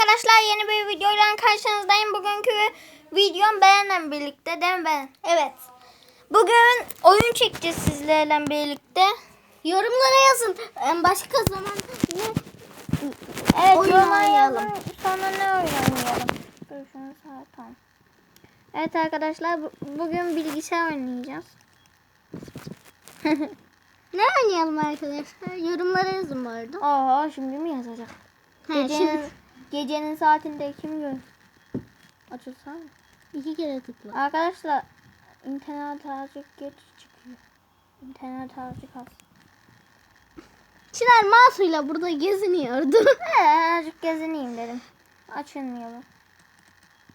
arkadaşlar yeni bir videoyla karşınızdayım. Bugünkü videom Beren'le birlikte değil mi Beren? Evet. Bugün oyun çekeceğiz sizlerle birlikte. Yorumlara yazın. Başka zaman ne? Evet oynayalım. Sonra ne oynayalım? Tamam. Evet arkadaşlar bu- bugün bilgisayar oynayacağız. Ne oynayalım arkadaşlar? Yorumlara yazın bu arada. Aa şimdi mi yazacak? He, Gecenin, şimdi gecenin saatinde kim gör? Açılsana. iki kere tıkla. Arkadaşlar internet azıcık geç çıkıyor. İnternet azıcık az. Çınar Masu'yla burada geziniyordu. He, azıcık gezineyim dedim. Açılmıyor bu.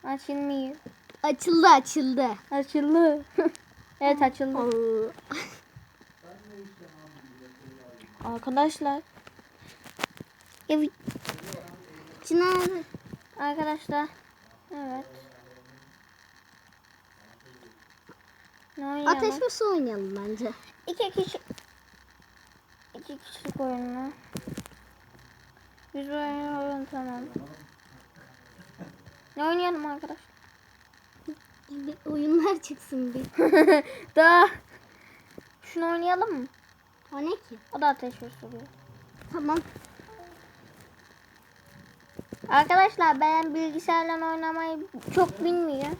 Açılmıyor. açıldı açıldı. Açıldı. evet açıldı. Arkadaşlar. Evet. Çınar Arkadaşlar. Evet. Ne oynayalım? ateş ve su oynayalım bence. İki kişi iki kişilik oyun mu? Biz oynayalım tamam. Ne oynayalım arkadaş? Bir oyunlar çıksın bir. Daha şunu oynayalım mı? O ne ki? O da ateş ve su. Tamam. Arkadaşlar ben bilgisayarla oynamayı çok bilmiyorum.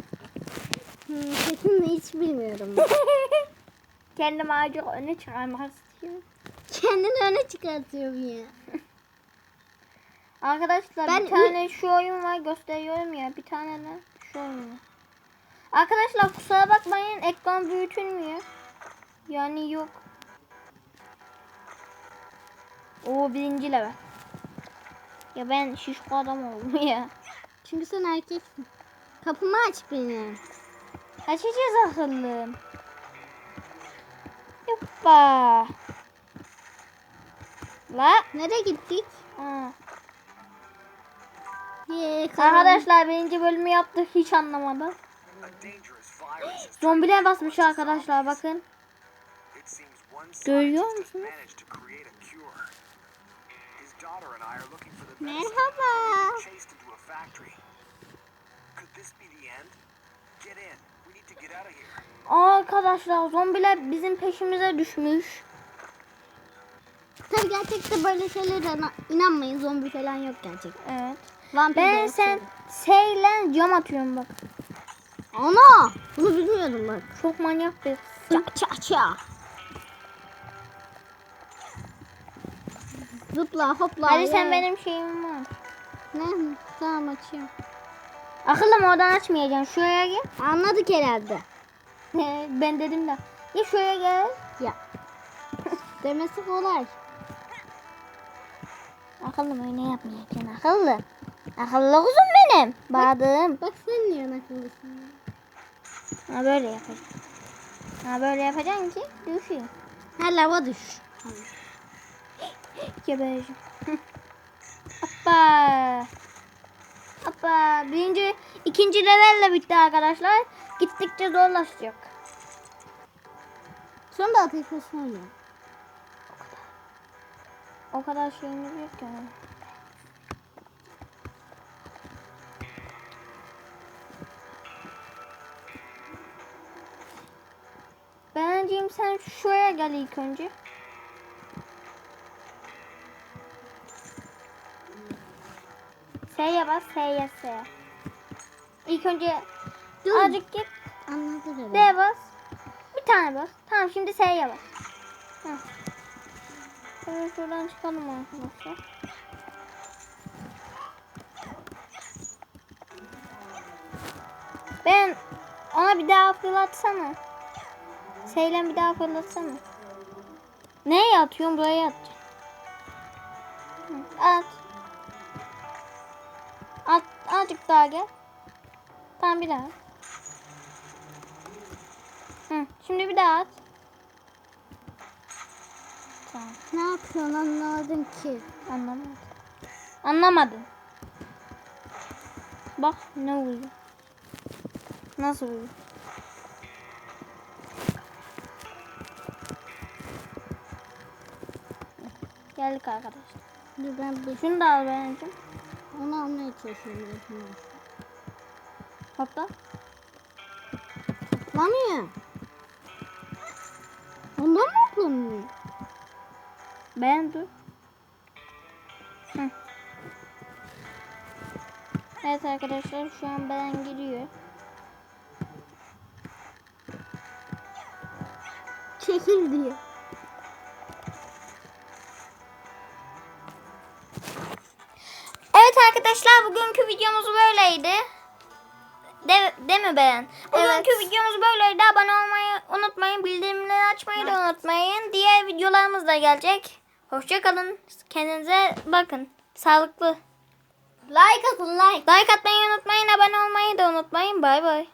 Hmm, hiç bilmiyorum. Kendim acık öne çıkarmak istiyorum. Kendini öne çıkartıyorum ya. Arkadaşlar Ben bir tane şu oyun var gösteriyorum ya. Bir tane de şu oyun var. Arkadaşlar kusura bakmayın ekran büyütülmüyor. Yani yok. O birinci level. Ya ben şişko adam oldum ya. Çünkü sen erkeksin. Kapımı aç benim. Açacağız akıllım. Yoppa. La. Nereye gittik? Ha. Arkadaşlar birinci bölümü yaptık hiç anlamadım. Zombiler basmış arkadaşlar bakın. Görüyor musunuz? Merhaba. Arkadaşlar zombiler bizim peşimize düşmüş. Tabii gerçekte böyle şeylere ina- inanmayın. Zombi falan yok gerçekten. Evet. Vampir Ben sen seyle cam atıyorum bak. Ana! Bunu bilmiyordum bak. Çok manyak bir. Ça ça ça. Zıpla hopla. Hadi sen benim şeyim var. Ne? Tamam açıyorum. Akıllım oradan açmayacaksın. Şuraya gel. Anladık herhalde. ben dedim de. Ya şuraya gel. Ya. Demesi kolay. Akıllım öyle yapmayacaksın akıllı. Akıllı kuzum benim. Badım. Bak sen niye akıllısın? Ha böyle yapacaksın. Ha böyle yapacaksın ki düşüyor. Ha lava düş. Gebereceğim. Hoppa. Hoppa. Birinci, ikinci levelle bitti arkadaşlar. Gittikçe zorlaşacak. Sonra da ateş su oynuyor. O kadar şeyimiz yok yani. Berenciğim sen şuraya gel ilk önce. S'ye bas, S'ye S. İlk önce Dur. azıcık git, herhalde. D bas. Bir tane bas. Tamam şimdi S'ye bas. Heh. Şöyle şuradan çıkalım arkadaşlar. Ben ona bir daha fırlatsana. Seyle bir daha fırlatsana. Neye atıyorsun? Buraya At. At. Azıcık daha gel. Tamam bir daha. Hı, şimdi bir daha at. Tamam. Ne yapıyorsun anlamadım ki. Anlamadım. Anlamadım. Bak ne oluyor. Nasıl oluyor? Geldik arkadaşlar. Dur ben bir Şunu da al benim. Onu almaya çalışıyorum. Hopla. Atlamıyor. Ondan mı atlamıyor? Ben dur. Evet arkadaşlar şu an ben giriyor. Çekil diye. Evet arkadaşlar bugünkü videomuz böyleydi. De, değil mi beğen? Bugünkü videomuz böyleydi. Abone olmayı unutmayın. Bildirimleri açmayı da unutmayın. Diğer videolarımız da gelecek. Hoşçakalın. Kendinize bakın. Sağlıklı. Like atın like. Like atmayı unutmayın. Abone olmayı da unutmayın. Bay bay.